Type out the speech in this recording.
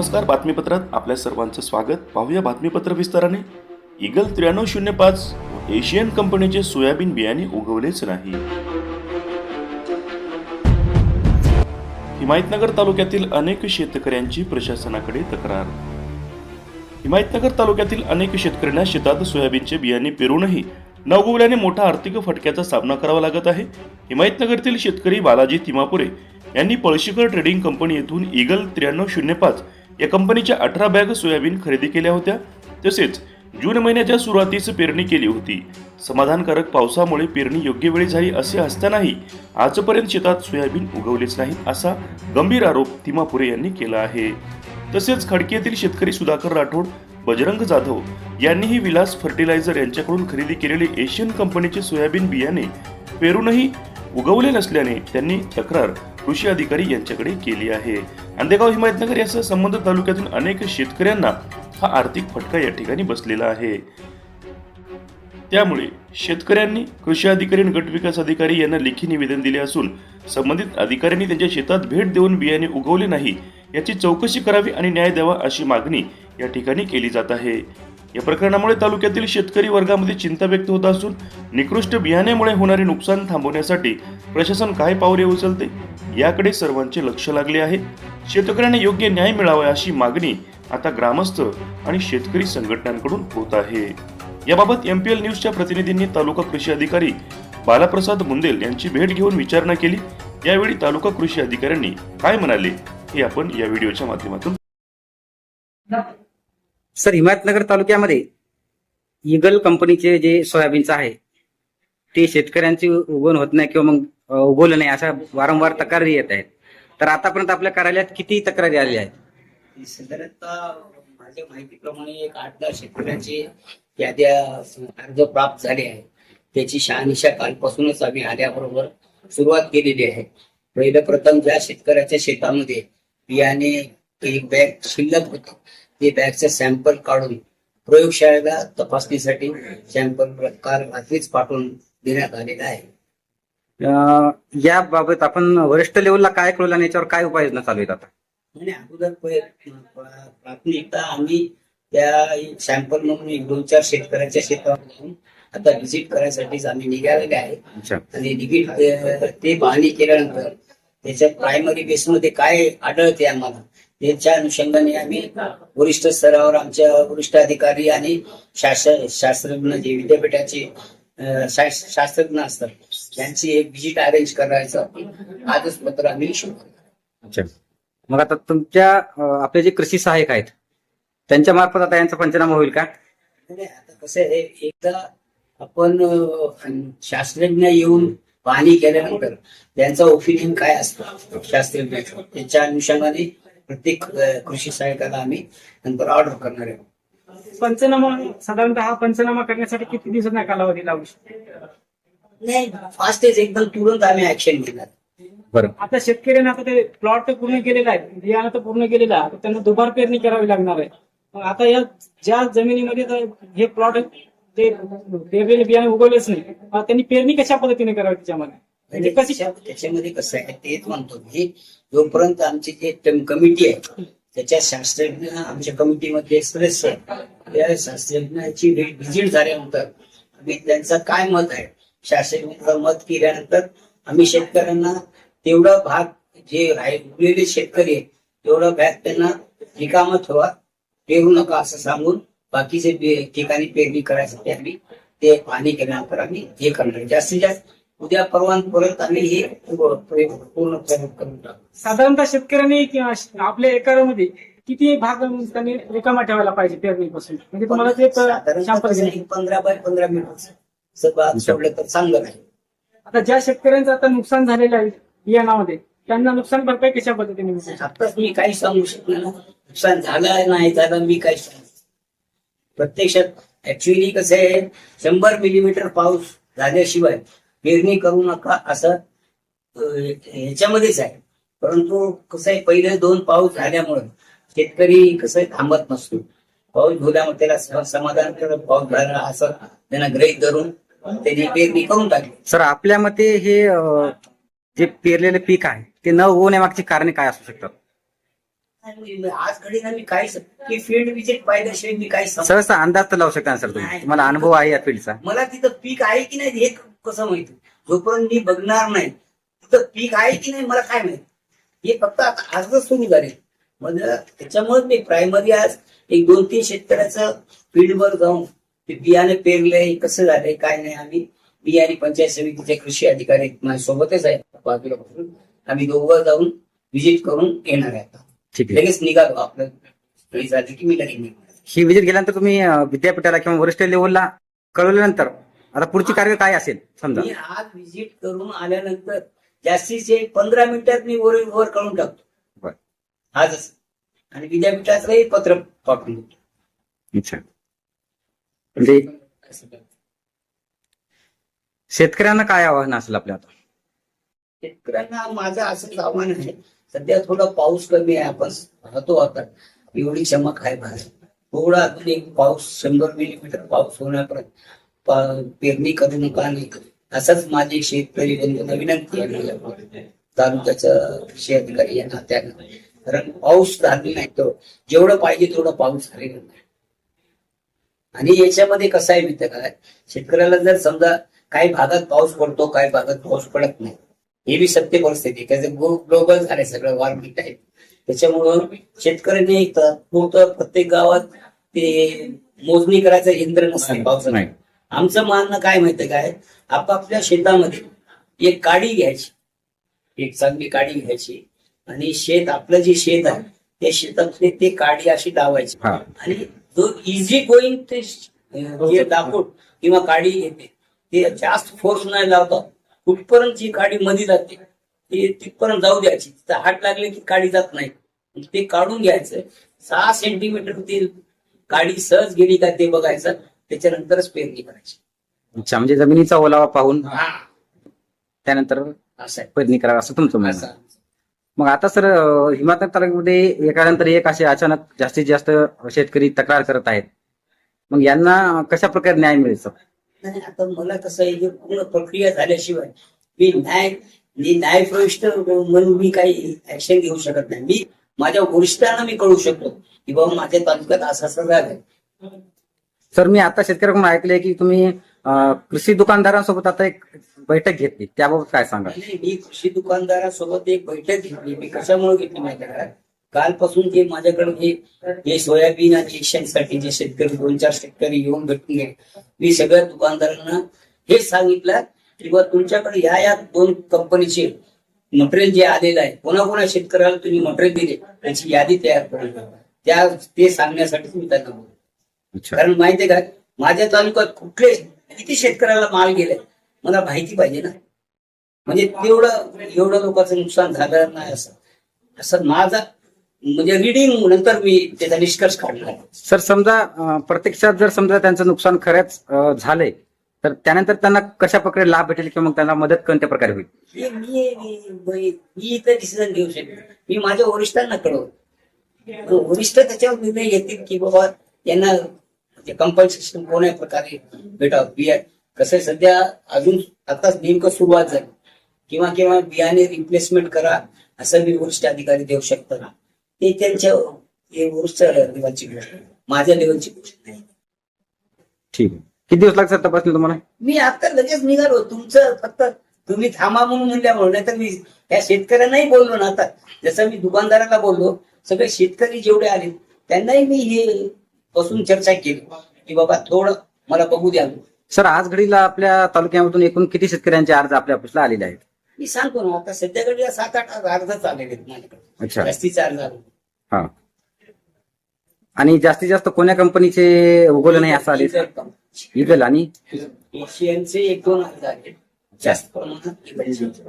नमस्कार बातमीपत्रात आपल्या सर्वांचं स्वागत. पाहूया बातमीपत्र विस्ताराने. इगल त्र्याण्णव शून्य पाच एशियन कंपनीचे सोयाबीन बियाणे उगवलेच नाही. हिमायतनगर तालुक्यातील अनेक शेतकऱ्यांची प्रशासनाकडे तक्रार. हिमायतनगर तालुक्यातील अनेक शेतकऱ्यांना शेतात सोयाबीनचे बियाणे पेरूनही न उगवल्याने मोठा आर्थिक फटक्याचा सामना करावा लागत आहे. हिमायतनगरतील शेतकरी बालाजी तिमापुरे यांनी पळशीकर ट्रेडिंग कंपनी येथून इगल त्र्याण्णव शून्य पाच या कंपनीच्या अठरा बॅग सोयाबीन खरेदी केल्या होत्या. तसेच जून महिन्याच्या सुरुवातीस पेरणी केली होती. समाधानकारक पावसामुळे पेरणी योग्य वेळी झाली असे असतानाही आजपर्यंत शेतात सोयाबीन उगवलेच नाहीत असा गंभीर आरोप तिमापुरे यांनी केला आहे. तसेच खडकीतील शेतकरी सुधाकर राठोड बजरंग जाधव यांनीही विलास फर्टिलायझर यांच्याकडून खरेदी केलेले एशियन कंपनीचे सोयाबीन बियाणे पेरूनही उगवले नसल्याने त्यांनी तक्रार कृषी अधिकारी यांच्याकडे केली आहे. अंदेगाव हिमायतनगर यासह संबंध तालुक्यातील अनेक शेतकऱ्यांना हा आर्थिक फटका या ठिकाणी बसलेला आहे. त्यामुळे शेतकऱ्यांनी कृषी अधिकारी आणि गट विकास अधिकारी यांना लेखी निवेदन दिले असून संबंधित अधिकाऱ्यांनी त्यांच्या शेतात भेट देऊन बियाणे उगवले नाही याची चौकशी करावी आणि न्याय द्यावा अशी मागणी या ठिकाणी केली जात आहे. या प्रकरणामुळे तालुक्यातील शेतकरी वर्गामध्ये चिंता व्यक्त होत असून निकृष्ट बियाण्यामुळे होणारे नुकसान थांबवण्यासाठी प्रशासन काय पावले उचलते याकडे सर्वांचे लक्ष लागले आहे. शेतकऱ्यांना योग्य न्याय मिळावा अशी मागणी आता ग्रामस्थ आणि शेतकरी संघटनांकडून होत आहे. याबाबत एमपीएल न्यूजच्या प्रतिनिधींनी तालुका कृषी अधिकारी बालाप्रसाद मुंदेल यांची भेट घेऊन विचारणा केली. यावेळी तालुका कृषी अधिकाऱ्यांनी काय म्हणाले हे आपण या व्हिडिओच्या माध्यमातून सर हिमायतनगर तालुक्यामध्ये इगल कंपनीचे जे सोयाबीनचं आहे ते शेतकऱ्यांची उगवण होत नाही किंवा मग उगवलं नाही अशा वारंवार तक्रारी येत आहेत. तर आतापर्यंत आपल्या कार्यालयात किती तक्रारी आलेल्या आहेत? साधारणतः माझ्या माहितीप्रमाणे एक आठ दहा शेतकऱ्यांची याद्या अर्ज प्राप्त झाले आहे त्याची शहानिशा कालपासूनच आम्ही आल्याबरोबर सुरुवात केलेली आहे. पहिलं प्रथम ज्या शेतकऱ्याच्या शेतामध्ये बियाणे एक बॅग शिल्लक होतं ते बॅगचं सॅम्पल काढून प्रयोगशाळेला तपासणीसाठी सॅम्पल प्रकार रात्रीच पाठवून देण्यात आलेला आहे. अ, याबाबत आपण वरिष्ठ लेवलला काय कळवलं आणि याच्यावर काय उपाययोजना चालू आहेत आता? आणि अगोदर पै- प्राथमिकता आम्ही त्या सॅम्पल म्हणून एक दोन चार शेतकऱ्यांच्या शेतावरून आता व्हिजिट करायसाठीच आम्ही निघालेले आहे. अच्छा. आणि निगीट ते पाहणी केल्यानंतर त्याच्या प्रायमरी बेसमध्ये काय आढळते आम्हाला? त्याच्या अनुषंगाने आम्ही वरिष्ठ स्तरावर आमच्या वरिष्ठ अधिकारी आणि शास्त्र शास्त्रज्ञ जे विद्यापीठाचे शास- शास्त्रज्ञ असतात त्यांची एक व्हिजिट अरेंज करायचं. आजच पत्र आम्ही अच्छा. मग आता तुमच्या आपले जे कृषी सहाय्यक आहेत त्यांच्या मार्फत आता यांचा पंचनामा होईल का? नाही, आता कसं आहे एकदा आपण शास्त्रज्ञ येऊन पाहणी केल्यानंतर त्यांचा ओपिनियन काय असतं? शास्त्रज्ञाचं. त्याच्या अनुषंगाने प्रत्येक कृषी सहायकाला आम्ही नंतर ऑर्डर करणार आहे. पंचनामा साधारणतः हा पंचनामा करण्यासाठी किती दिवसांचा कालावधी लागू शकतो? नाही फास्टेज एकदम तुरंत आम्ही ऍक्शन घेणार. बरं. आता शेतकऱ्यांना आता ते प्लॉट तर पूर्ण केलेला आहे. बियाणं तर पूर्ण केलेलं आहे. आता त्यांना दुबार पेरणी करावी लागणार आहे. मग आता या ज्या जमिनीमध्ये तर हे प्लॉट ते पेरलेले बियाणे उगवलेच नाही. त्यांनी पेरणी कशा पद्धतीने करावी त्याच्यामध्ये? म्हणजे कशी त्याच्यामध्ये कसं आहे तेच म्हणतो मी. जोपर्यंत आमची जे कमिटी आहे त्याच्या शास्त्रज्ञ आमच्या कमिटीमध्ये सदस्य या त्या शास्त्रज्ञाची व्हिजिट झाल्यानंतर आम्ही त्यांचं काय मत आहे शास्त्रज्ञांचं मत केल्यानंतर आम्ही शेतकऱ्यांना तेवढा भाग जे आहे उरलेले शेतकरी आहे तेवढा भाग त्यांना रिकामा ठेवा पेरू नका असं सांगून बाकीचे ठिकाणी पेरणी करायसाठी आम्ही ते पाणी केल्यानंतर आम्ही हे करणार. जास्तीत जास्त उद्या परवानपर्यंत आम्ही हे पूर्ण पूर्ण प्रयोग करून टाकू. साधारणतः शेतकऱ्यांनी किंवा आपल्या एकरामध्ये किती भाग त्यांनी रिकामा ठेवायला पाहिजे पेरणीपासून? म्हणजे तुम्हाला ते कसं आहे, पंधरा बाय पंधरा मीटर सगळं सोडलं तर चांगलं राहील आता ज्या शेतकऱ्यांचं आता नुकसान झालेलं आहे बियाणामध्ये त्यांना नुकसान भरपाई कशा पद्धतीने मिळते? आताच मी काही सांगू शकणार नाही. नुकसान झालं नाही झालं मी काही सांगू प्रत्यक्षात ऍक्च्युली कसं आहे शंभर मिलीमीटर पाऊस झाल्याशिवाय पेरणी करू नका असं ह्याच्यामध्येच आहे. परंतु कसं आहे पहिले दोन पाऊस झाल्यामुळे शेतकरी कसं थांबत नसतो. पाऊस झाल्यामुळे त्याला स- समाधानकारक पाऊस झाला असं त्यांना ग्रहित धरून त्यांनी पेरणी करून टाकली. सर आपल्या मते हे जे पेरलेले पीक आहे ते न उगवण्यामागची कारणे काय असू शकतात? आज घडी ना मी काय की फील्ड विजिट पाहिल्याशिवाय मी काय सहसा अंदाज तर लावू शकता सर तुम्ही? तुम्हाला अनुभव आहे या फील्डचा मला तिथं पीक आहे की नाही हे कसं माहिती? जोपर्यंत मी बघणार नाही तिथं पीक आहे की नाही मला काय माहिती? हे फक्त आता आजच सुरू झाले. म्हणजे त्याच्यामुळे मी प्रायमरी आज एक दोन तीन शेतकऱ्याचं फील्डवर जाऊन ते बियाणे पेरलंय कसं झालंय काय नाही आम्ही बियाणे पंचायत समितीचे कृषी अधिकारी माझ्या सोबतच आहेत बाजूला. आम्ही दोघं जाऊन व्हिजिट करून येणार आहे आता. ठीक आहे. लगेच निघालो आपलं. झाली की मी लगेच निघणार. ही विजिट गेल्यानंतर तुम्ही विद्यापीठाला किंवा वरिष्ठ लेवलला कळवल्यानंतर आता पुढची कार्य काय असेल? समजा. मी आज व्हिजिट करून आल्यानंतर जास्तीचे पंधरा मिनिटात मी वर वर कळून टाकतो. बरं. आजच आणि विद्यापीठाचंही पत्र पाठवून देतो. अच्छा. म्हणजे शेतकऱ्यांना काय आव्हान असेल आपल्या आता शेतकऱ्यांना माझं असंच आव्हान आहे. सध्या थोडा पाऊस कमी आहे. आपण पाहतो आता. एवढी चमक आहे थोडा अजून एक पाऊस शंभर मिलीमीटर पाऊस होण्यापर्यंत. पेरणी करू नका आणि असंच माझी शेतकरी बंधूंना विनंती आहे. तालुक्याचा शेतकरी अधिकारी या नात्यानं. कारण पाऊस झालेला नाही तो जेवढं पाहिजे तेवढं पाऊस झालेला नाही. आणि याच्यामध्ये कसं आहे मित्र काय शेतकऱ्याला जर समजा काही भागात पाऊस पडतो काही भागात पाऊस पडत नाही. हे बी सत्य परिस्थिती त्याचं ग्लोबल झालंय सगळं वॉर्मिंग आहे त्याच्यामुळं शेतकऱ्यांनी प्रत्येक गावात ते मोजणी करायचं यंत्र नसतं. पावसाचं नाही. आमचं मानणं काय माहितीये काय? आपापल्या शेतामध्ये एक काडी घ्यायची. एक चांगली काडी घ्यायची. आणि शेत आपलं जे शेत आहे त्या शेतातले ते काडी अशी लावायची. आणि जो इझी गोईंग ते लाकूड किंवा काडी येते ते जास्त फोर्स नाही लावता. कुठपर्यंत जी काडी मध्ये जाते ते तिथपर्यंत जाऊ द्यायची. तिथं हात लागले की काडी जात नाही. ते काढून घ्यायचं. सहा सेंटीमीटर ते काडी सहज गेली का ते बघायचं. त्याच्यानंतरच पेरणी करायची. अच्छा म्हणजे जमिनीचा ओलावा पाहून हा. त्यानंतर असं आहे. पेरणी करावी असं तुमचं म्हणणं असं आहे. आहे. मग आता सर अं, हिमायतनगर तालुक्यामध्ये एकानंतर एक असे अचानक जास्तीत जास्त शेतकरी तक्रार करत आहेत. मग यांना कशा प्रकारे न्याय मिळेल सर? नाही आता मला कसं आहे हे पूर्ण प्रक्रिया झाल्याशिवाय मी न्याय मी न्यायप्रविष्ट म्हणून मी काही ऍक्शन घेऊ शकत नाही. मी माझ्या वरिष्ठांना मी कळू शकतो की बाबा माझ्या तालुक्यात असा असं झालंय सर मी आता शेतकऱ्याकडून ऐकले की तुम्ही अं, कृषी दुकानदारांसोबत आता एक बैठक घेतली. त्याबाबत काय सांगा मी कृषी दुकानदारासोबत एक बैठक घेतली. मी कशामुळे घेतली माहिती आहे का? कालपासून जे माझ्याकडे हे सोयाबीन आणि जे शेतकरी दोन चार शेतकरी येऊन भेटून गेले. मी सगळ्या दुकानदारांना हे सांगितलं की बा तुमच्याकडे या या दोन कंपनीचे मटेरियल जे आलेलं आहे कोणा कोणा शेतकऱ्याला तुम्ही मटेरियल दिले त्याची यादी तयार करून त्या ते सांगण्यासाठी मी त्यांना बोलतो कारण माहितीये का माझ्या तालुक्यात कुठले किती शेतकऱ्याला माल गेलाय मला माहिती पाहिजे ना. म्हणजे तेवढं एवढं लोकांचं नुकसान झालं नाही असं. असं माझा म्हणजे रिडिंग नंतर मी त्याचा निष्कर्ष काढणार सर समजा प्रत्यक्षात जर समजा त्यांचं नुकसान खरंच झालंय तर त्यानंतर त्यांना कशा प्रकारे लाभ भेटेल किंवा मग त्यांना मदत कोणत्या प्रकारे होईल? मी मी मी इथं डिसिजन घेऊ शकतो मी माझ्या वरिष्ठांना कळवतो. वरिष्ठ त्याच्यावर निर्णय घेतील की बाबा यांना कंपल्सेशन कोण्या प्रकारे भेटावं बिया कसं सध्या अजून आताच नेमकं सुरुवात झाली. किंवा किंवा बियाणे रिप्लेसमेंट करा असं मी वरिष्ठ अधिकारी देऊ शकतो ना ते त्यांच्या हे वरिष्ठ लेवलची गोष्ट. माझ्या लेवलची गोष्ट नाही. ठीक आहे. किती दिवस लागतात तपासणी तुम्हाला? मी आता लगेच निघालो. तुमचं फक्त तुम्ही थांबा म्हणून म्हणल्यामुळे. नाही तर मी त्या शेतकऱ्यांनाही बोललो ना आता. जसं मी दुकानदाराला बोललो सगळे शेतकरी जेवढे आले त्यांनाही मी हे बसून चर्चा केली. की बाबा थोडं मला बघू द्या. सर आज घडीला आपल्या तालुक्यामधून एकूण किती शेतकऱ्यांचे अर्ज आपल्या ऑफिसला आलेले आहेत? मी सांगतो ना आता सध्याकडे सात आठ अर्धच आलेले आहेत माझ्याकडे. अच्छा. जास्तीचे अर्ज आले. हा. आणि जास्तीत जास्त कोण्या कंपनीचे उगवलं नाही असं आले? इगल आणि? एशियनचे एक दोन अर्ज आले. जास्त प्रमाणात